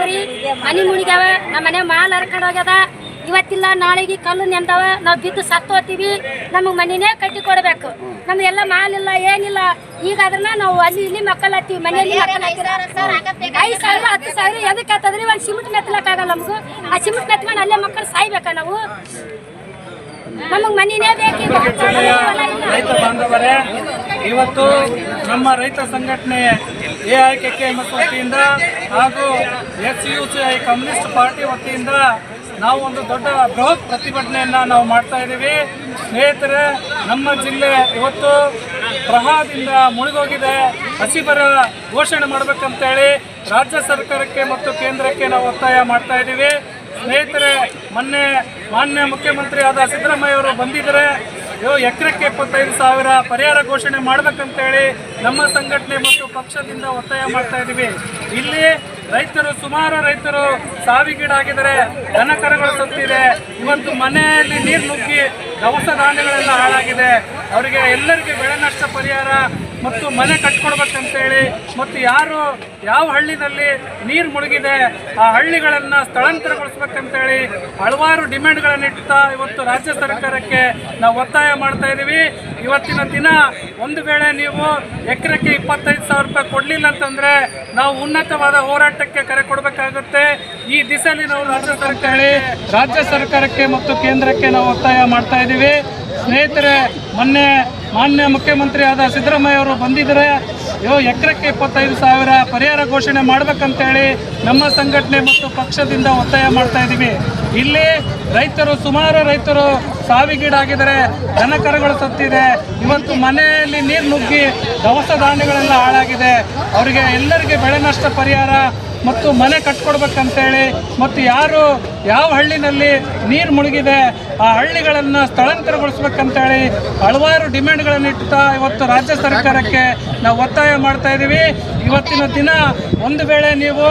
ಮಳೆ ಮನೆ ಮುಣಿಗ್ಯಾವ ನಮ್ಮ ಮನೆ ಮಾಲ್ ಹರ್ಕೊಂಡು ಹೋಗ್ಯದ. ಇವತ್ತಿಲ್ಲ, ನಾಳೆಗೆ ಕಲ್ಲು ನೆಂದವ. ನಾವು ಬಿದ್ದು ಸತ್ತು ಹೋಗ್ತೀವಿ ನಮಗೆ ಮನೆಯೇ ಕಟ್ಟಿ ಕೊಡ್ಬೇಕು. ಮಾಲ್ ಇಲ್ಲ, ಏನಿಲ್ಲ. ಈಗ ಅದನ್ನ ನಾವು ಅಲ್ಲಿ ಇಲ್ಲಿ ಮಕ್ಕಳು ಹತ್ತೀವಿ ಮನೆಯಲ್ಲಿ ಐದು ಸಾವಿರ, ಹತ್ತು ಸಾವಿರ ಎದಕ್ಕೆ ಹತ್ತದ್ರಿ ಒಂದು ಸಿಮೆಂಟ್ ಮೆತ್ತಲಕ್ಕಾಗಲ್ಲ ನಮಗೂ. ಆ ಸಿಮೆಂಟ್ ಮೆತ್ಕೊಂಡು ಅಲ್ಲೇ ಮಕ್ಕಳು ಸಾಯ್ಬೇಕಾ ನಾವು. ನಮಗೆ ಮನಿನೇ ಬೇಕು ರೈತ ಬಾಂಧವರೇ ಇವತ್ತು ನಮ್ಮ ರೈತ ಸಂಘಟನೆ A I K K M S ವತಿಯಿಂದ ಹಾಗೂ S U C I communist party ವತಿಯಿಂದ ನಾವು ಒಂದು ದೊಡ್ಡ ಬೃಹತ್ ಪ್ರತಿಭಟನೆಯನ್ನು ನಾವು ಮಾಡ್ತಾ ಇದ್ದೀವಿ. ಸ್ನೇಹಿತರೆ ನಮ್ಮ ಜಿಲ್ಲೆ ಇವತ್ತು ಪ್ರವಾಹದಿಂದ ಮುಳುಗೋಗಿದೆ. ಹಸಿಬರ ಘೋಷಣೆ ಮಾಡಬೇಕಂತೇಳಿ ರಾಜ್ಯ ಸರ್ಕಾರಕ್ಕೆ ಮತ್ತು ಕೇಂದ್ರಕ್ಕೆ ನಾವು ಒತ್ತಾಯ ಮಾಡ್ತಾ ಇದ್ದೀವಿ. ಸ್ನೇಹಿತರೆ, ಮೊನ್ನೆ ಮಾನ್ಯ ಮುಖ್ಯಮಂತ್ರಿ ಆದ ಸಿದ್ದರಾಮಯ್ಯ ಅವರು ಬಂದಿದ್ದಾರೆ. ಎಕರೆಕ್ಕೆ ಇಪ್ಪತ್ತೈದು ಸಾವಿರ ಪರಿಹಾರ ಘೋಷಣೆ ಮಾಡಬೇಕಂತೇಳಿ ನಮ್ಮ ಸಂಘಟನೆ ಮತ್ತು ಪಕ್ಷದಿಂದ ಒತ್ತಾಯ ಮಾಡ್ತಾ ಇದ್ದೀವಿ. ಇಲ್ಲಿ ರೈತರು, ಸುಮಾರು ರೈತರು ಸಾವಿಗೀಡಾಗಿದ್ದಾರೆ. ದನ ಕರುಗಳು ಸತ್ತಿದೆ. ಇವತ್ತು ಮನೆಯಲ್ಲಿ ನೀರು ನುಗ್ಗಿ ದವಸ ಧಾನ್ಯಗಳೆಲ್ಲ ಹಾಳಾಗಿದೆ. ಅವರಿಗೆ ಎಲ್ಲರಿಗೆ ಬೆಳೆ ನಷ್ಟ ಪರಿಹಾರ ಮತ್ತು ಮನೆ ಕಟ್ಕೊಡ್ಬೇಕಂತೇಳಿ ಮತ್ತು ಯಾರು ಯಾವ ಹಳ್ಳಿನಲ್ಲಿ ನೀರು ಮುಳುಗಿದೆ, ಆ ಹಳ್ಳಿಗಳನ್ನು ಸ್ಥಳಾಂತರಗೊಳಿಸ್ಬೇಕಂತೇಳಿ ಹಲವಾರು ಡಿಮ್ಯಾಂಡ್ಗಳನ್ನು ಇಡ್ತಾ ಇವತ್ತು ರಾಜ್ಯ ಸರ್ಕಾರಕ್ಕೆ ನಾವು ಒತ್ತಾಯ ಮಾಡ್ತಾ ಇದ್ದೀವಿ ಇವತ್ತಿನ ದಿನ ಒಂದು ವೇಳೆ ನೀವು ಎಕರೆಕ್ಕೆ ಇಪ್ಪತ್ತೈದು ಸಾವಿರ ರೂಪಾಯಿ ಕೊಡಲಿಲ್ಲ ಅಂತಂದರೆ ನಾವು ಉನ್ನತವಾದ ಹೋರಾಟಕ್ಕೆ ಕರೆ ಕೊಡಬೇಕಾಗುತ್ತೆ. ಈ ದಿಸೆಯಲ್ಲಿ ನಾವು ರಾಜ್ಯ ಸರ್ಕಾರ ರಾಜ್ಯ ಸರ್ಕಾರಕ್ಕೆ ಮತ್ತು ಕೇಂದ್ರಕ್ಕೆ ನಾವು ಒತ್ತಾಯ ಮಾಡ್ತಾ ಇದ್ದೀವಿ ಸ್ನೇಹಿತರೆ, ಮೊನ್ನೆ ಮಾನ್ಯ ಮುಖ್ಯಮಂತ್ರಿ ಆದ ಸಿದ್ದರಾಮಯ್ಯ ಅವರು ಬಂದಿದ್ದರೆ ಯೋ ಎಕರೆಕ್ಕೆ ಇಪ್ಪತ್ತೈದು ಸಾವಿರ ಪರಿಹಾರ ಘೋಷಣೆ ಮಾಡಬೇಕಂತೇಳಿ ನಮ್ಮ ಸಂಘಟನೆ ಮತ್ತು ಪಕ್ಷದಿಂದ ಒತ್ತಾಯ ಮಾಡ್ತಾ ಇದ್ದೀವಿ. ಇಲ್ಲಿ ರೈತರು, ಸುಮಾರು ರೈತರು ಸಾವಿಗೀಡಾಗಿದ್ದಾರೆ, ದನ ಕರುಗಳು ಸತ್ತಿದೆ, ಇವತ್ತು ಮನೆಯಲ್ಲಿ ನೀರು ನುಗ್ಗಿ ದವಸ ಧಾನ್ಯಗಳೆಲ್ಲ ಹಾಳಾಗಿದೆ. ಅವರಿಗೆ ಎಲ್ಲರಿಗೆ ಬೆಳೆ ನಷ್ಟ ಪರಿಹಾರ ಮತ್ತು ಮನೆ ಕಟ್ಕೊಡ್ಬೇಕಂತೇಳಿ ಮತ್ತು ಯಾರು ಯಾವ ಹಳ್ಳಿನಲ್ಲಿ ನೀರು ಮುಳುಗಿದೆ, ಆ ಹಳ್ಳಿಗಳನ್ನು ಸ್ಥಳಾಂತರಗೊಳಿಸ್ಬೇಕಂತೇಳಿ ಹಲವಾರು ಡಿಮ್ಯಾಂಡ್ಗಳನ್ನು ಇಡ್ತಾ ಇವತ್ತು ರಾಜ್ಯ ಸರ್ಕಾರಕ್ಕೆ ನಾವು ಒತ್ತಾಯ ಮಾಡ್ತಾ ಇದ್ದೀವಿ. ಇವತ್ತಿನ ದಿನ ಒಂದು ವೇಳೆ ನೀವು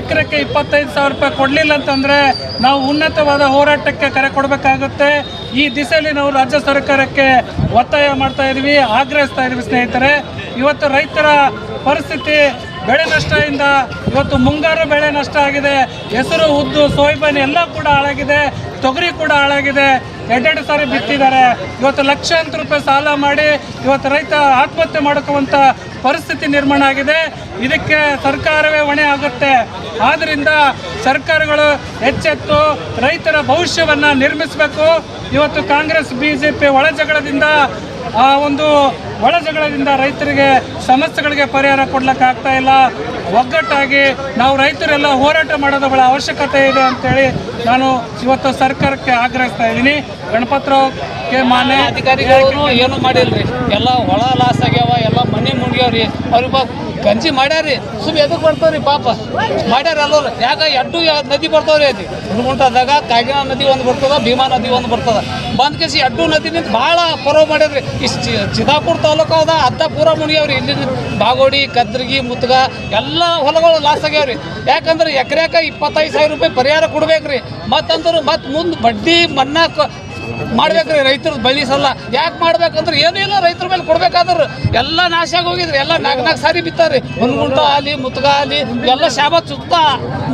ಎಕರೆಕ್ಕೆ ಇಪ್ಪತ್ತೈದು ಸಾವಿರ ರೂಪಾಯಿ ಕೊಡಲಿಲ್ಲ ಅಂತಂದರೆ ನಾವು ಉನ್ನತವಾದ ಹೋರಾಟಕ್ಕೆ ಕರೆ ಕೊಡಬೇಕಾಗುತ್ತೆ. ಈ ದಿಸೆಯಲ್ಲಿ ನಾವು ರಾಜ್ಯ ಸರ್ಕಾರಕ್ಕೆ ಒತ್ತಾಯ ಮಾಡ್ತಾ ಇದ್ದೀವಿ, ಆಗ್ರಹಿಸ್ತಾ ಇದ್ದೀವಿ ಸ್ನೇಹಿತರೆ. ಇವತ್ತು ರೈತರ ಪರಿಸ್ಥಿತಿ ಬೆಳೆ ನಷ್ಟದಿಂದ ಇವತ್ತು ಮುಂಗಾರು ಬೆಳೆ ನಷ್ಟ ಆಗಿದೆ. ಹೆಸರು, ಉದ್ದು, ಸೋಯಾಬೀನ್ ಎಲ್ಲ ಕೂಡ ಹಾಳಾಗಿದೆ. ತೊಗರಿ ಕೂಡ ಹಾಳಾಗಿದೆ. ಎರಡೆರಡು ಸಾರಿ ಬಿತ್ತಿದ್ದಾರೆ. ಇವತ್ತು ಲಕ್ಷಾಂತರ ರೂಪಾಯಿ ಸಾಲ ಮಾಡಿ ಇವತ್ತು ರೈತ ಆತ್ಮಹತ್ಯೆ ಮಾಡ್ಕೊಳ್ಳುವಂಥ ಪರಿಸ್ಥಿತಿ ನಿರ್ಮಾಣ ಆಗಿದೆ. ಇದಕ್ಕೆ ಸರ್ಕಾರವೇ ಹೊಣೆ ಆಗುತ್ತೆ. ಆದ್ದರಿಂದ ಸರ್ಕಾರಗಳು ಹೆಚ್ಚೆತ್ತು ರೈತರ ಭವಿಷ್ಯವನ್ನು ನಿರ್ಮಿಸಬೇಕು. ಇವತ್ತು ಕಾಂಗ್ರೆಸ್ ಬಿ ಜೆ ಪಿ ಒಳ ಜಗಳದಿಂದ ಆ ಒಂದು ಒಳ ಜಗಳದಿಂದ ರೈತರಿಗೆ ಸಮಸ್ಯೆಗಳಿಗೆ ಪರಿಹಾರ ಕೊಡ್ಲಿಕ್ಕೆ ಆಗ್ತಾ ಇಲ್ಲ. ಒಗ್ಗಟ್ಟಾಗಿ ನಾವು ರೈತರೆಲ್ಲ ಹೋರಾಟ ಮಾಡೋದು ಬಹಳ ಅವಶ್ಯಕತೆ ಇದೆ ಅಂತೇಳಿ ನಾನು ಇವತ್ತು ಸರ್ಕಾರಕ್ಕೆ ಆಗ್ರಹಿಸ್ತಾ ಇದ್ದೀನಿ. ಗಣಪತ್ರಕ್ಕೆ ಮಾನ್ಯ ಮಾನೆ ಅಧಿಕಾರಿಗಳು ಏನು ಮಾಡಿಲ್ರಿ? ಎಲ್ಲ ಒಳ ಲಾಸ್ ಆಗ್ಯಾವ ಮುಗಿಯವ್ರಿ ಅವ್ರಿಗೆ ಪಾಪ ಗಂಜಿ ಮಾಡ್ಯಾರಿ ಸುಮ್ ಎದಕ್ಕೆ ಬರ್ತಾವ್ರಿ ಪಾಪ? ಮಾಡ್ಯಾರ ಅಲ್ಲೋರು ಯಾಕ ಎಡ್ಡು ನದಿ ಬರ್ತಾವ್ರಿ ಅದು ಹುಡುಗುಂಟದಾಗ ಕಾಗಿನಾ ನದಿ ಒಂದು ಬರ್ತದ, ಭೀಮಾ ನದಿ ಒಂದು ಬರ್ತದ. ಬಂದ್ ಕೇಸಿ ಎಡ್ಡು ನದಿ ನಿಂತ ಭಾಳ ಪರವ ಮಾಡ್ಯಾರ್ರಿ. ಇಷ್ಟು ಚಿದಾಪುರ ತಾಲೂಕು ಅದ ಅತ್ತ ಪೂರ ಮುಗಿಯವ್ರಿ ಇಲ್ಲಿ ಬಾಗೋಡಿ, ಕದ್ರಗಿ, ಮುತ್ಗ, ಎಲ್ಲ ಹೊಲಗಳು ಲಾಸ್ ಆಗ್ಯಾವ್ರಿ. ಯಾಕಂದ್ರೆ ಎಕರೆಕ ಇಪ್ಪತ್ತೈದು ಸಾವಿರ ರೂಪಾಯಿ ಪರಿಹಾರ ಕೊಡ್ಬೇಕ್ರಿ. ಮತ್ತಂದ್ರೆ ಮತ್ತೆ ಮುಂದೆ ಬಡ್ಡಿ ಮನ್ನಾ ಮಾಡ್ಬೇಕ್ರಿ ರೈತರ ಸಲ್ಲ ಯಾಕೆ ಮಾಡ್ಬೇಕಂದ್ರೆ ಏನೂ ಇಲ್ಲ, ರೈತರ ಮೇಲೆ ಕೊಡ್ಬೇಕಾದ್ರೆ ಎಲ್ಲ ನಾಶ ಹೋಗಿದ್ರಿ ಎಲ್ಲ ನಾಲ್ಕು ನಾಲ್ಕು ಸಾರಿ ಬಿತ್ತಾರಿ. ಹುನ್ಗುಂಟ ಆಲಿ, ಮುತ್ಗ ಆಲಿ, ಎಲ್ಲ ಶಾಬ ಸುತ್ತ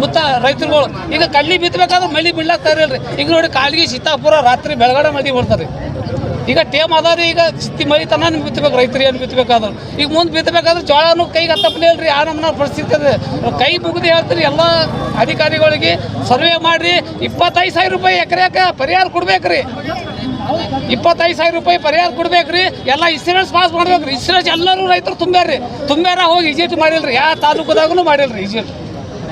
ಮುತ್ತ ರೈತರುಗಳು. ಈಗ ಕಳ್ಳಿ ಬಿತ್ತಬೇಕಾದ್ರೆ ಮಳಿ ಬೀಳಾಕ್ತಾರಿಲ್ರಿ ಈಗ ನೋಡಿ ಕಾಲ್ಗಿ ಸೀತಾಪುರ ರಾತ್ರಿ ಬೆಳಗಡೆ ಮಳಿ ಬರ್ತಾರೆ ಈಗ ಟೇಮ್ ಅದಾರಿ ಈಗ ಸಿತ್ತಿ ಮಳಿ ತನ ಬಿತ್ತಬೇಕು ರೈತರು ಏನು ಬಿತ್ತಬೇಕಾದ್ರೆ ಈಗ ಮುಂದೆ ಬಿತ್ತಬೇಕಾದ್ರೆ ಜೋಳನೂ ಕೈಗೆ ಹತ್ತಪ್ಪಲೇ ರೀ ಆ ನಮ್ಮ ಪರಿಸ್ಥಿತಿ ಅದ. ಕೈ ಮುಗಿದು ಹೇಳ್ತೀರಿ, ಎಲ್ಲ ಅಧಿಕಾರಿಗಳಿಗೆ ಸರ್ವೆ ಮಾಡ್ರಿ. ಇಪ್ಪತ್ತೈದು ಸಾವಿರ ರೂಪಾಯಿ ಎಕರೆಕ ಪರಿಹಾರ ಕೊಡ್ಬೇಕ್ರಿ. ಇಪ್ಪತ್ತೈದು ಸಾವಿರ ರೂಪಾಯಿ ಪರಿಹಾರ ಕೊಡ್ಬೇಕ್ರಿ. ಎಲ್ಲ ಇನ್ಸೂರೆನ್ಸ್ ಪಾಸ್ ಮಾಡ್ಬೇಕ್ರಿ. ಇನ್ಸೂರೆನ್ಸ್ ಎಲ್ಲರೂ ರೈತರು ತುಂಬ್ಯಾರ್ರಿ. ತುಂಬ್ಯಾರ ಹೋಗಿ ಇಜಿಟ್ ಮಾಡಿಲ್ರಿ. ಯಾವ ತಾಲೂಕದಾಗೂ ಮಾಡಿಲ್ರಿ ಇಜಿಟ್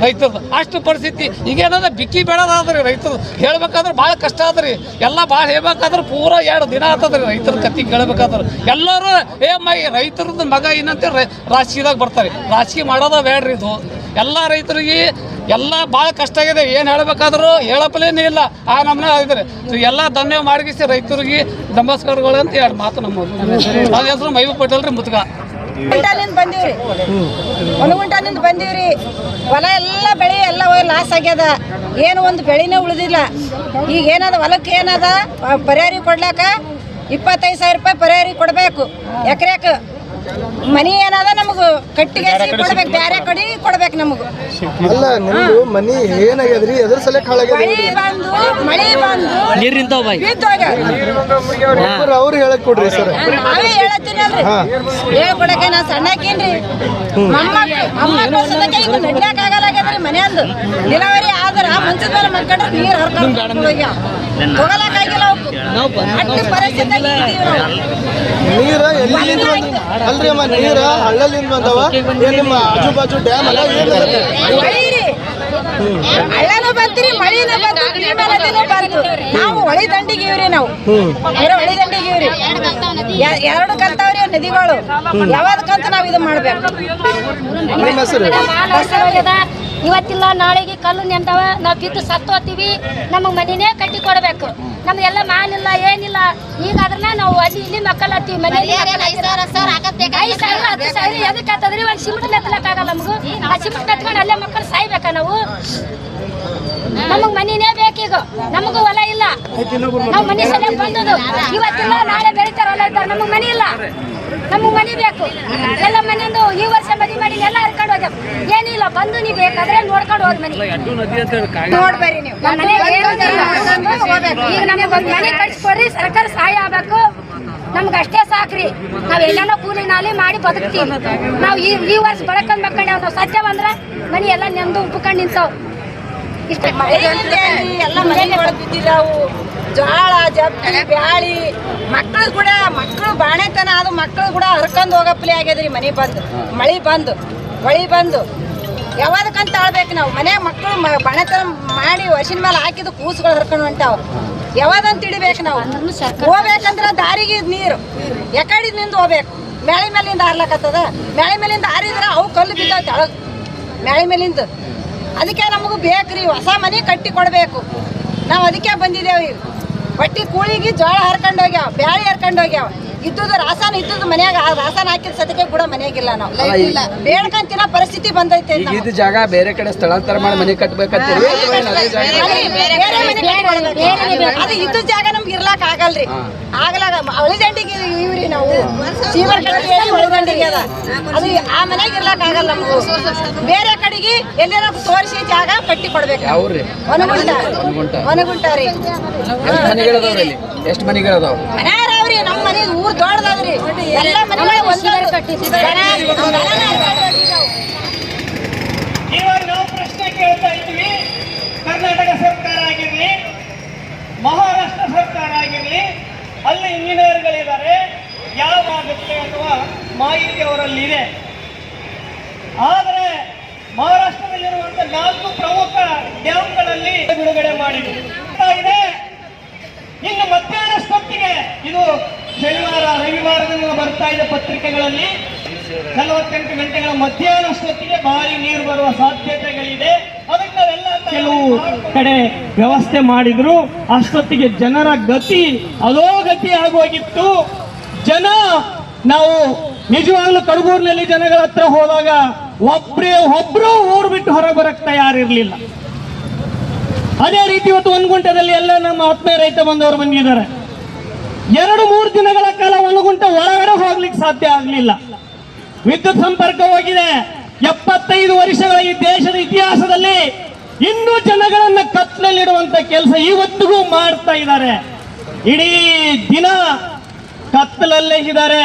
ರೈತರದು ಅಷ್ಟು ಪರಿಸ್ಥಿತಿ. ಈಗೇನದ ಬಿಕ್ಕಿ ಬೇಡದಾದ್ರಿ ರೈತರು ಹೇಳ್ಬೇಕಾದ್ರೆ ಭಾಳ ಕಷ್ಟ ಆದ್ರಿ ಎಲ್ಲ ಭಾಳ ಹೇಳ್ಬೇಕಾದ್ರೆ ಪೂರ ಎರಡು ದಿನ ಆತದ್ರಿ ರೈತರ ಕತ್ತಿ ಕೇಳ್ಬೇಕಾದ್ರೆ. ಎಲ್ಲರೂ ಏ ಮೈ ರೈತರದ್ದು ಮಗ ಏನಂತ ರಾಜಕೀಯದಾಗ ಬರ್ತಾರೆ. ರಾಜಕೀಯ ಮಾಡೋದ ಬೇಡ್ರಿ ಇದು. ಎಲ್ಲ ರೈತರಿಗೆ ಎಲ್ಲ ಭಾಳ ಕಷ್ಟ ಆಗಿದೆ. ಏನು ಹೇಳ್ಬೇಕಾದ್ರೂ ಹೇಳಪ್ಪಲೇನೇ ಇಲ್ಲ. ಆ ನಮ್ಮನೆ ಆಗಿದ್ರೆ ಎಲ್ಲ ಧನ್ಯ ಮಾಡಿಗಿಸಿ ರೈತರಿಗೆ ನಮಸ್ಕಾರಗಳು ಅಂತ ಎರಡು ಮಾತು ನಮ್ಮ ನನ್ನ ಹೆಸರು ಮೈಬೂ ಪಟೇಲ್ ರೀ ಮುತ್ಗ ಗುಂಟಾಲಿಂದ ಬಂದೀವ್ರಿ. ಒಂದು ಗುಂಟಾಲಿಂದ ಬಂದೀವ್ರಿ. ಹೊಲ ಎಲ್ಲ ಬೆಳೆ ಎಲ್ಲ ಲಾಸ್ ಆಗ್ಯದ. ಏನು ಒಂದು ಬೆಳೆನೇ ಉಳಿದಿಲ್ಲ. ಈಗ ಏನದ ಹೊಲಕ್ಕೆ ಏನದ? ಪರಿಹಾರಿ ಕೊಡ್ಲಾಕ ಇಪ್ಪತ್ತೈದು ಸಾವಿರ ರೂಪಾಯಿ ಪರಿಹಾರಿ ಕೊಡಬೇಕು. ಎಕರೆಕ. ಮನಿ ಏನದ ನಮಗ ಕಟ್ಟಿಗೆ ಕೊಡ್ಬೇಕು ಬ್ಯಾರೆ ಕಡೆ ಕೊಡ್ಬೇಕು ನಮಗ. ಅಲ್ಲ ನಿಮ್ದು ಮನಿ ಏನಾಗ್ಯದ್ರಿ? ಎದ್ರ ಸಲಕ್ ಹಾಳಾಗ್ಯದ ಮಳಿ ಬಂದು ಮಳಿ ಬಂದು ಬಿದ್ದೋಗ್ಯಾವ ಅವ್ರು ಹೇಳಕ್ ಕೊಡ್ರಿ ಸರ್. ನಾವೇ ಹೇಳತ್ತೀನಿ ಅಲ್ರಿ. ಹೇಳ್ಕೊಡಕ್ಕೆ ನಾ ಸಣ್ಣಕೇನ್ರಿ ಮೊಮ್ಮಕ್ಳು ಮೊಮ್ಮಕ್ಳು ಸದಕ್ಕೆ ಈಗ ನಡ್ಯಾಕ ಆಗಲ್ಲಾಗ್ಯದ್ರಿ ಮನೆಯಂದು ಡಿಲವರಿ ಆದ್ರ ಮಂಚದ ಮೇಲೆ ಮಕ್ಕಳ್ರೆ ನೀರ್ ಹರ್ಕೊಂಡು ಹೋಗಲಾಕಾಗಿಲ್ಲ ಪರಿಸ್ಥಿತಿ ನೀರ ಎಲ್ಲಿಂದ ಅಲ್ರಿ ಅಮ್ಮ ನೀರ ಹಳ್ಳಲಿಂದ ಬಂದವ. ನಿಮ್ಮ ಆಜು ಬಾಜು ಡ್ಯಾಮ್ ಅಲ್ಲ ಹಳ್ಳನೂ ಬಂತ್ರಿ ಮಳಿನೂ ಬಂತು ಭೀಮಾ ಬಂತು ನಾವು ಹೊಳಿ ದಂಡಿಗೆ ಇವ್ರಿ ನಾವು. ಬರೀ ಹೊಳಿ ದಂಡಿಗೆ ಇವ್ರಿ ಎರಡು ಕಲ್ತಾವ್ರಿ ನದಿಗಳು. ಯಾವ್ದಕ್ಕಂತ ನಾವು ಇದು ಮಾಡ್ಬೇಕು? ಇವತ್ತಿಲ್ಲ ನಾಳೆಗೆ ಕಲ್ಲು ನೆಂದವ ನಾವು ಬಿದ್ದು ಸತ್ತೋತೀವಿ. ನಮಗೆ ಮನೆಯೇ ಕಟ್ಟಿ ಕೊಡಬೇಕು ನಮ್ದೆಲ್ಲ ಮಾನಿಲ್ಲ ಏನಿಲ್ಲ. ಈಗ ಅದನ್ನ ನಾವು ಅಲ್ಲಿ ಇಲ್ಲಿ ಮಕ್ಕಳತ್ತೀವಿ ಮನೆಯಲ್ಲಿ ಐದು ಸಾವಿರ ಹತ್ತು ಸಾವಿರ ಎದಕ್ಕೆ ಆತದ್ರಿ ಒಂದು ಸಿಮೆಂಟ್ ಮೆತ್ತಲಕ್ಕಾಗಲ್ಲ ನಮಗೂ. ಆ ಸಿಮೆಂಟ್ ಮೆತ್ಕೊಂಡು ಅಲ್ಲೇ ಮಕ್ಕಳು ಸಾಯ್ಬೇಕಾ ನಾವು? ನಮಗ್ ಮನೆಯೇ ಬೇಕೀಗ. ನಮಗೂ ಹೊಲ ಇಲ್ಲ. ನಾವು ಮನೆ ಸಲ ಬಂದದು ಇವತ್ತಿಲ್ಲ ನಾಳೆ ಬೆಳಿತಾರ ಹೊಲ ಇರ್ತಾರ ನಮಗ್ ಮನೆ ಇಲ್ಲ. ನಮಗ್ ಮನೆ ಬೇಕು. ಎಲ್ಲ ಮನೆಯಿಂದ ಈ ವರ್ಷ ಮದಿ ಮಾಡಿ ಎಲ್ಲ ಹರ್ಕೊಂಡು ಹೋಗ್ಯಾವ. ಏನಿಲ್ಲ ಬಂದು ನೀವು ಬೇಕಾದ್ರೆ ನೋಡ್ಕೊಂಡು ಹೋದ್ ಮನಿ. ನೋಡ್ಬೇರಿ ನೀವು. ನಮ್ಮ. ಈಗ ನಮಗೆ ಒಂದು ಮನೆ ಕಟ್ಸ್ಕೊಡ್ರಿ ಸರ್ಕಾರ ಸಹಾಯ ಆಗ್ಬೇಕು. ನಮ್ಗೆ ಅಷ್ಟೇ ಸಾಕ್ರಿ. ನಾವ್ ಎಲ್ಲಾನೋ ಕೂಲಿ ನಾಲಿ ಮಾಡಿ ಬದುಕ್ತೀವಿ. ನಾವು ಈ ಈ ವರ್ಷ ಬಳಕೊಂಡ್ ಮಕ್ಕಂಡೆ ನಾವು ಸತ್ಯ ಬಂದ್ರ ಮನಿ ಎಲ್ಲ ನೆಂದು ಉಪ್ಕೊಂಡು ನಿಂತಾವ್. ಇಷ್ಟ. ಎಲ್ಲ ಮನೆ ಜೋಳ ಜಪ್ಪಿ ಬ್ಯಾಳಿ. ಮಕ್ಕಳು ಕೂಡ ಮಕ್ಕಳು ಬಾಣೆತನ ಅದು ಮಕ್ಕಳು ಕೂಡ ಹರ್ಕೊಂಡು ಹೋಗಪ್ಲಿ ಆಗ್ಯದ್ರಿ ಮನೆ ಬಂದು. ಮಳೆ ಬಂದು. ಹೊಳಿ ಬಂದು. ಯಾವ್ದಕ್ಕಂತ ಆಳ್ಬೇಕು ನಾವು? ಮನೆ ಮಕ್ಕಳು ಮ- ಬಾಣೆತನ ಮಾಡಿ ವರ್ಷಿನ ಮೇಲೆ ಹಾಕಿದ ಕೂಸುಗಳು ಹರ್ಕೊಂಡು ಹೊಂಟಾವ. ಯಾವ್ದಂತ ಇಡಬೇಕು ನಾವು? ಹೋಗ್ಬೇಕಂದ್ರ ದಾರಿಗೆ ನೀರು. ಎಕಡಿನಿಂದ ಹೋಗ್ಬೇಕು. ಮೇಳೆ ಮೇಲಿಂದ ಹಾರ್ಲಕತ್ತದ? ಮೇಳೆ ಮೇಲಿಂದ ಹಾರಿದ್ರೆ ಅವು ಕಲ್ಲು ಬಿದ್ದಾವ ತೆಳಗ್ ಮೇಳೆ ಮೇಲಿಂದ. ಅದಕ್ಕೆ ನಮಗೂ ಬೇಕ್ರಿ ಹೊಸ ಮನೆ ಕಟ್ಟಿ ಕೊಡಬೇಕು. ನಾವು ಅದಕ್ಕೆ ಬಂದಿದ್ದೇವೆ ಬಟ್ಟಿ ಕೂಳಿಗೆ ಜೋಳ ಹರ್ಕೊಂಡು ಹೋಗ್ಯಾವ ಬ್ಯಾಳಿ ಹರ್ಕೊಂಡು ಹೋಗ್ಯಾವ. ಇದ್ದುದು ರಾಸಾಯನ ಇದ್ದದ ಮನ್ಯಾಗ ಆ ರಾಸಾನ ಹಾಕಿದ ಸದ್ಯಕ್ಕೆ ಕೂಡ ಮನೆಯಾಗಿಲ್ಲ ನಾವು. ಇಲ್ಲ. ಬೇಡ್ಕಂತಿನ ಪರಿಸ್ಥಿತಿ ಬಂದೈತೆ ಇದು ಇದ್ದ ಜಾಗ ಬೇರೆ ಕಡೆ ಸ್ಥಳಾಂತರ ಮಾಡಿ ಮನೆ ಕಟ್ಟಬೇಕಂತ ಅಥವಾ ಏನ್ ಅದೇ ಜಾಗ ಬೇರೆ ಮನೆ ಕಟ್ಕೊಳ್ಬೇಕು. ಅದು ಇದ್ದ ಜಾಗ ನಮ್ಗೆ ಇರ್ಲಾಕ ಆಗಲ್ರಿ. ಆಗ್ಲಾಗ ಅವಳಿದಂಡಿಗೆ ಇವ್ರಿ ನಾವು. ಸೀಮರ್ ಕಡೆಗೆ ಅದ. ಅದು ಆ ಮನೆಗೆ ಇರ್ಲಾಕ್ ಆಗಲ್ಲ ನಮ್ಗೆ. ಬೇರೆ ಕಡೆಗೆ ಎಲ್ಲರ ತೋರಿಸಿ ಜಾಗ ಕಟ್ಟಿ ಕೊಡ್ಬೇಕು ಯಾವ್ರಿ? ಒನಗುಂಟ ಒನಗುಂಟ. ಒನಗುಂಟ ರೀ. ಎಷ್ಟು ಮನೆಗಳದಾವ್ರಿ ಇಲ್ಲಿ ಎಷ್ಟು ಮನೆಗಳದಾವ? ನಮ್ಮ ಮನೆ ಊರ್ ದೊಡ್ಡದಾದ್ರಿ. ಎಲ್ಲ ಒಂದೇ ಇವಾಗ ನಾವು ಪ್ರಶ್ನೆ ಕೇಳ್ತಾ ಇದ್ವಿ ಕರ್ನಾಟಕ ಸರ್ಕಾರ ಆಗಿರ್ಲಿ, ಮಹಾರಾಷ್ಟ್ರ ಸರ್ಕಾರ ಆಗಿರ್ಲಿ, ಅಲ್ಲಿ ಇಂಜಿನಿಯರ್ಗಳಿದ್ದಾರೆ. ಯಾವಾಗುತ್ತೆ ಅನ್ನುವ ಮಾಹಿತಿ ಅವರಲ್ಲಿ ಇದೆ. ಆದರೆ, ಮಹಾರಾಷ್ಟ್ರದಲ್ಲಿರುವಂತ ನಾಲ್ಕು ಪ್ರಮುಖ ಡ್ಯಾಮ್ಗಳಲ್ಲಿ ಬಿಡುಗಡೆ ಮಾಡಿದೆ ಇನ್ನು ಮಧ್ಯಾಹ್ನಷ್ಟೊತ್ತಿಗೆ ಇದು ಶನಿವಾರ ರವಿವಾರದಿಂದ ಬರ್ತಾ ಇದೆ ಪತ್ರಿಕೆಗಳಲ್ಲಿ. ನಲವತ್ತೆಂಟು ಗಂಟೆಗಳ ಮಧ್ಯಾಹ್ನಷ್ಟೊತ್ತಿಗೆ ಭಾರಿ ನೀರು ಬರುವ ಸಾಧ್ಯತೆಗಳಿದೆ. ಅದಕ್ಕೆ ನಾವೆಲ್ಲ ಕೆಲವು ಕಡೆ ವ್ಯವಸ್ಥೆ ಮಾಡಿದ್ರು. ಅಷ್ಟೊತ್ತಿಗೆ ಜನರ ಗತಿ ಅಲೋಗತಿ ಆಗೋಗಿತ್ತು. ಜನ ನಾವು ನಿಜವಾಗ್ಲೂ ಕಡಬೂರಿನಲ್ಲಿ ಜನಗಳ ಹತ್ರ ಹೋದಾಗ ಒಬ್ರೇ ಒಬ್ರು ಊರು ಬಿಟ್ಟು ಹೊರಗೆ ಬರಕ್ ತಯಾರಿರ್ಲಿಲ್ಲ. ಅದೇ ರೀತಿ ಇವತ್ತು ಒಂದು ಗುಂಟದಲ್ಲಿ ಎಲ್ಲ ನಮ್ಮ ಆತ್ಮೀಯ ರೈತ ಬಂದವರು ಬಂದಿದ್ದಾರೆ. ಎರಡು ಮೂರು ದಿನಗಳ ಕಾಲ ಒಂದು ಗುಂಟೆ ಒಳಗಡೆ ಹೋಗ್ಲಿಕ್ಕೆ ಸಾಧ್ಯ ಆಗಲಿಲ್ಲ. ವಿದ್ಯುತ್ ಸಂಪರ್ಕ ಹೋಗಿದೆ. ಎಪ್ಪತ್ತೈದು ವರ್ಷಗಳ ಈ ದೇಶದ ಇತಿಹಾಸದಲ್ಲಿ ಇನ್ನೂ ಜನಗಳನ್ನ ಕತ್ತಲಲ್ಲಿಡುವಂತ ಕೆಲಸ ಇವತ್ತಿಗೂ ಮಾಡ್ತಾ ಇದ್ದಾರೆ. ಇಡೀ ದಿನ ಕತ್ತಲಲ್ಲೇ ಇದ್ದಾರೆ.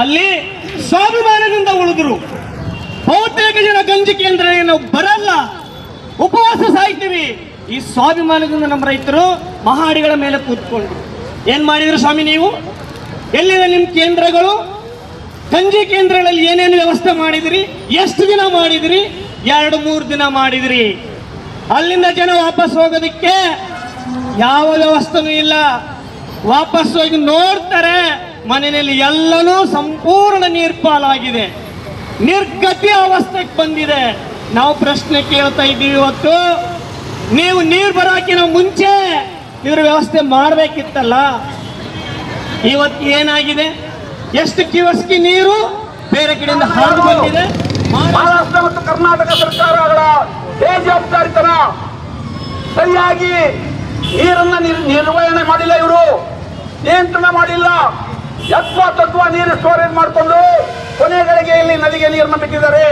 ಅಲ್ಲಿ ಸ್ವಾಭಿಮಾನದಿಂದ ಉಳಿದ್ರು. ಬಹುತೇಕ ಜನ ಗಂಜಿ ಕೇಂದ್ರ ಏನು ಬರಲ್ಲ. ಉಪವಾಸ ಸಾಯ್ತೀವಿ. ಈ ಸ್ವಾಭಿಮಾನದಿಂದ ನಮ್ಮ ರೈತರು ಮಹಾಡಿಗಳ ಮೇಲೆ ಕೂತ್ಕೊಂಡ್ರು. ಏನ್ ಮಾಡಿದ್ರು ಸ್ವಾಮಿ ನೀವು? ಎಲ್ಲಿದೆ ನಿಮ್ಮ ಕೇಂದ್ರಗಳು? ಗಂಜಿ ಕೇಂದ್ರಗಳಲ್ಲಿ ಏನೇನು ವ್ಯವಸ್ಥೆ ಮಾಡಿದಿರಿ? ಎಷ್ಟು ದಿನ ಮಾಡಿದಿರಿ? ಎರಡು, ಮೂರು ದಿನ ಮಾಡಿದಿರಿ. ಅಲ್ಲಿಂದ ಜನ ವಾಪಸ್ ಹೋಗೋದಕ್ಕೆ ಯಾವ ವ್ಯವಸ್ಥೆನೂ ಇಲ್ಲ. ವಾಪಸ್ ಹೋಗಿ ನೋಡ್ತಾರೆ, ಮನೆಯಲ್ಲಿ ಎಲ್ಲನೂ ಸಂಪೂರ್ಣ ನೀರ್ಪಾಲಾಗಿದೆ ನಿರ್ಗತಿ ಅವಸ್ಥೆಗೆ ಬಂದಿದೆ. ನಾವು ಪ್ರಶ್ನೆ ಕೇಳ್ತಾ ಇದ್ದೀವಿ ಇವತ್ತು. ನೀವು ನೀರು ಬರೋಕಿನ ಮುಂಚೆ ಇವ್ರ ವ್ಯವಸ್ಥೆ ಮಾಡಬೇಕಿತ್ತಲ್ಲ? ಇವತ್ತು ಏನಾಗಿದೆ? ಎಷ್ಟು ಕಿವಸ್ಕಿ ನೀರು ಬೇರೆ ಕಡೆಯಿಂದ ಹರಿದು ಬಂದಿದೆ? ಮಹಾರಾಷ್ಟ್ರ ಮತ್ತು ಕರ್ನಾಟಕ ಸರ್ಕಾರಗಳ ಬೇಜವಾಬ್ದಾರಿತನ ಸರಿಯಾಗಿ ನೀರನ್ನ ನಿರ್- ನಿರ್ವಹಣೆ ಮಾಡಿಲ್ಲ ಇವರು. ನಿಯಂತ್ರಣ ಮಾಡಿಲ್ಲ. ಯತ್ವ ತತ್ವ ನೀರು ಸ್ಟೋರೇಜ್ ಮಾಡಿಕೊಂಡು ಕೊನೆಗಳಿಗೆ ಇಲ್ಲಿ ನದಿಗೆ ನೀರನ್ನು ಬಿಟ್ಟಿದ್ದಾರೆ.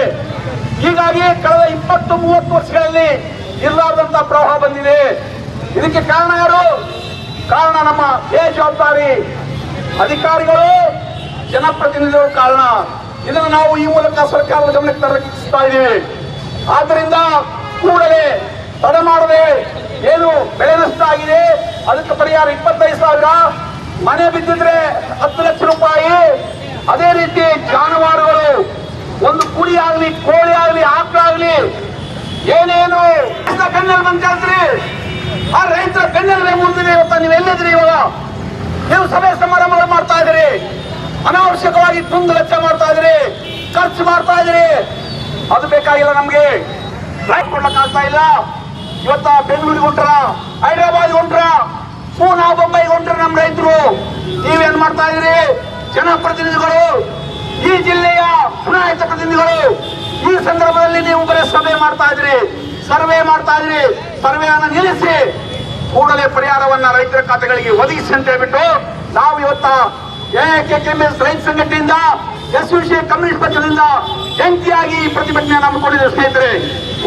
ಹೀಗಾಗಿ ಕಳೆದ ಇಪ್ಪತ್ತು ಮೂವತ್ತು ವರ್ಷಗಳಲ್ಲಿ ಇರಲಾರ್ದಂತ ಪ್ರವಾಹ ಬಂದಿದೆ. ಇದಕ್ಕೆ ಕಾರಣ ಯಾರು? ಕಾರಣ ನಮ್ಮ ಬೇಜವಾಬ್ದಾರಿ ಅಧಿಕಾರಿಗಳು, ಜನಪ್ರತಿನಿಧಿಗಳು ಕಾರಣ. ಇದನ್ನು ನಾವು ಈ ಮೂಲಕ ಸರ್ಕಾರದ ಗಮನಕ್ಕೆ ತರಲಿಸ್ತಾ ಇದ್ದೀವಿ. ಆದ್ದರಿಂದ ಕೂಡಲೇ ತಡ ಮಾಡದೆ ಏನು ಬೆಳೆ ನಷ್ಟ ಆಗಿದೆ, ಅದಕ್ಕೆ ಪರಿಹಾರ ಇಪ್ಪತ್ತೈದು ಸಾವಿರ. ಮನೆ ಬಿದ್ದಿದ್ರೆ ಹತ್ತು ಲಕ್ಷ ರೂಪಾಯಿ. ಅದೇ ರೀತಿ ಜಾನುವಾರುಗಳು, ಒಂದು ಕುರಿ ಆಗಲಿ, ಕೋಳಿ ಆಗಲಿ ಆಕಳಾಗ್ಲಿ ಏನೇನು? ಕಣ್ಣಲ್ಲಿ ಬಂದು ಕೇಳ್ತೀರಿ? ಆ ರೈತರ ಕಣ್ಣಲ್ಲಿ ಮುಂದಿದೆ ಇವತ್ತ ನೀವು ಎಲ್ಲಿದ್ರಿ ಇವಾಗ? ನೀವು ಸಭೆ ಸಮಾರಂಭಗಳು ಮಾಡ್ತಾ ಇದ್ದೀರಿ. ಅನಾವಶ್ಯಕವಾಗಿ ತುಂದು ವೆಚ್ಚ ಮಾಡ್ತಾ ಇದ್ದೀರಿ. ಖರ್ಚು ಮಾಡ್ತಾ ಇದ್ದೀರಿ. ಅದು ಬೇಕಾಗಿಲ್ಲ ನಮ್ಗೆ. ರೈಟ್ ಕೊಡ್ಲಕ್ಕಾಗ್ತಾ ಇಲ್ಲ. ಇವತ್ತ ಬೆಂಗಳೂರಿಗೆ ಹೊಂಟ್ರ? ಹೈದರಾಬಾದ್ ಹೊಂಟ್ರ? ಪೂನಾ ಬೊಂಬೈಗೆ ಹೊಂಟ್ರ ನಮ್ಮ ರೈತರು? ನೀವೇನ್ ಮಾಡ್ತಾ ಇದ್ದೀರಿ? ಜನಪ್ರತಿನಿಧಿಗಳು? ಈ ಜಿಲ್ಲೆಯ ಚುನಾಯಿತ ಪ್ರತಿನಿಧಿಗಳು? ಈ ಸಂದರ್ಭದಲ್ಲಿ ನೀವು ಬರೀ ಸಭೆ ಮಾಡ್ತಾ ಇದ್ರಿ ಸರ್ವೆ ಮಾಡ್ತಾ ಇದ್ರಿ ಸರ್ವೆಯನ್ನು ನಿಲ್ಲಿಸಿ ಕೂಡಲೇ ಪರಿಹಾರವನ್ನ ರೈತರ ಖಾತೆಗಳಿಗೆ ಒದಗಿಸಿ ಅಂತ ಹೇಳ್ಬಿಟ್ಟು ನಾವು ಇವತ್ತ ಎಕೆಎಂಎಸ್ ರೈತ ಸಂಘಟನೆಯಿಂದ ಎಸ್ ಸಿ ಕಮ್ಯುನಿಸ್ಟ್ ಪಕ್ಷದಿಂದ ಜಂಟಿಯಾಗಿ ಈ ಪ್ರತಿಭಟನೆಯನ್ನು ಹಮ್ಮಿಕೊಂಡಿದ್ದೇವೆ ಸ್ನೇಹಿತರೆ,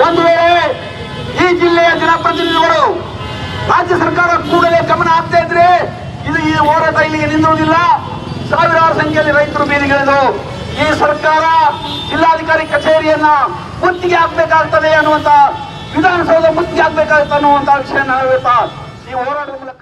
ಒಂದು ವೇಳೆ ಈ ಜಿಲ್ಲೆಯ ಜನಪ್ರತಿನಿಧಿಗಳು ರಾಜ್ಯ ಸರ್ಕಾರ ಕೂಡಲೇ ಗಮನ ಹಾಕ್ತಾ ಇದ್ರೆ ಇದು ಈ ಹೋರಾಟ ಇಲ್ಲಿಗೆ ನಿಲ್ಲುವುದಿಲ್ಲ ಸಾವಿರಾರು ಸಂಖ್ಯೆಯಲ್ಲಿ ರೈತರು ಬೀದಿಗಿಳಿದು ಈ ಸರ್ಕಾರ ಜಿಲ್ಲಾಧಿಕಾರಿ ಕಚೇರಿಯನ್ನ ಮುತ್ತಿಗೆ ಹಾಕ್ಬೇಕಾಗ್ತದೆ ಅನ್ನುವಂತ ವಿಧಾನಸೌಧ ಮುತ್ತಿಗೆ ಹಾಕ್ಬೇಕಾಗ್ತದೆ ಅನ್ನುವಂತ ವಿಷಯ ನಾವು ಈ ಹೋರಾಟದ